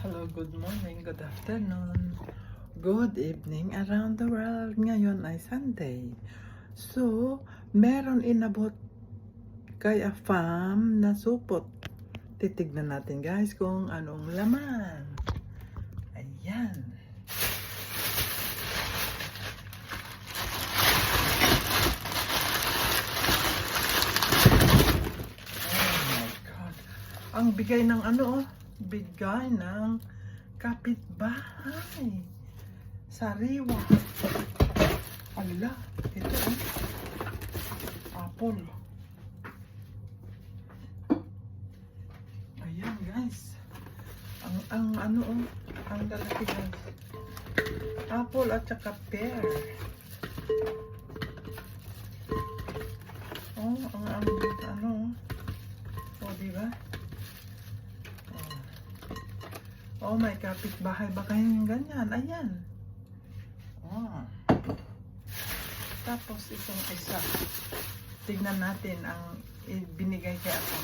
Hello, good morning, good afternoon, good evening around the world. Ngayon ay Sunday. So, meron inabot kay Afam na supot. Titignan natin guys kung anong laman. Ayan. Oh my God. Ang bigay ng ano, oh, bigay ng kapitbahay. Sariwa. Ala, ito oh. Apple. Ayan guys. Ang, ang ano oh, ang lalaki guys. Apple at saka pear. Oh, ang, ang ano oh. Oh, di ba? Oh. Oh, may kapitbahay ba kayong ganyan? Ayan. Oh. Tapos itong isa. Tignan natin ang binigay kay ako.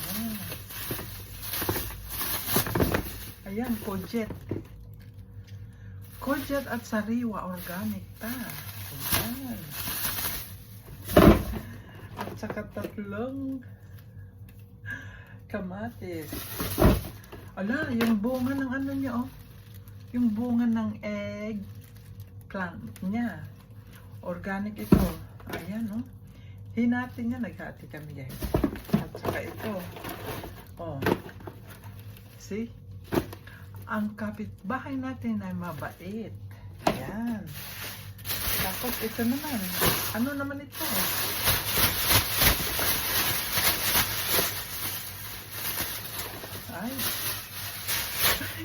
Oh. Ayan, kojet. Kojet at sariwa organic ta. Ayan. At saka tatlong kamatis. Ala, yung bunga ng ano niya, oh. Yung bunga ng egg plant niya. Organic ito. Ayan, oh. Hinati niya, naghati kami guys. At saka ito. Oh. See? Ang kapitbahay natin ay mabait. Ayan. Tapos ito naman. Ano naman ito? Ay.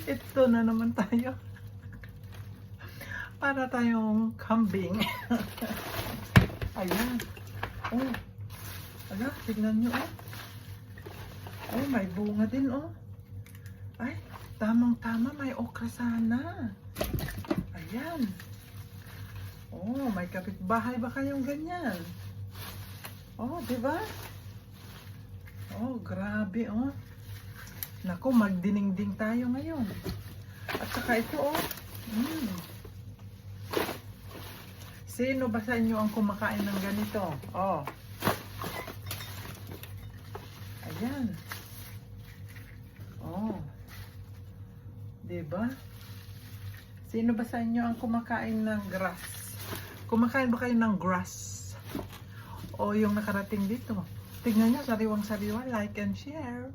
Ito na naman tayo. Para tayong kambing. Ayan. Oh. Ala, tignan nyo oh. Oh, may bunga din oh. Ay, tamang-tama may okra sana. Ayan. Oh, may kapitbahay ba kayong ganyan? Oh, di ba? Oh, grabe oh. Nako, magdiningding tayo ngayon. At saka ito, oh. Mm. Sino ba sa inyo ang kumakain ng ganito? Oh. Ayan. Oh. 'Di ba? Sino ba sa inyo ang kumakain ng grass? Kumakain ba kayo ng grass? O yung nakarating dito? Tingnan nyo, sariwang-sariwa. Like and share.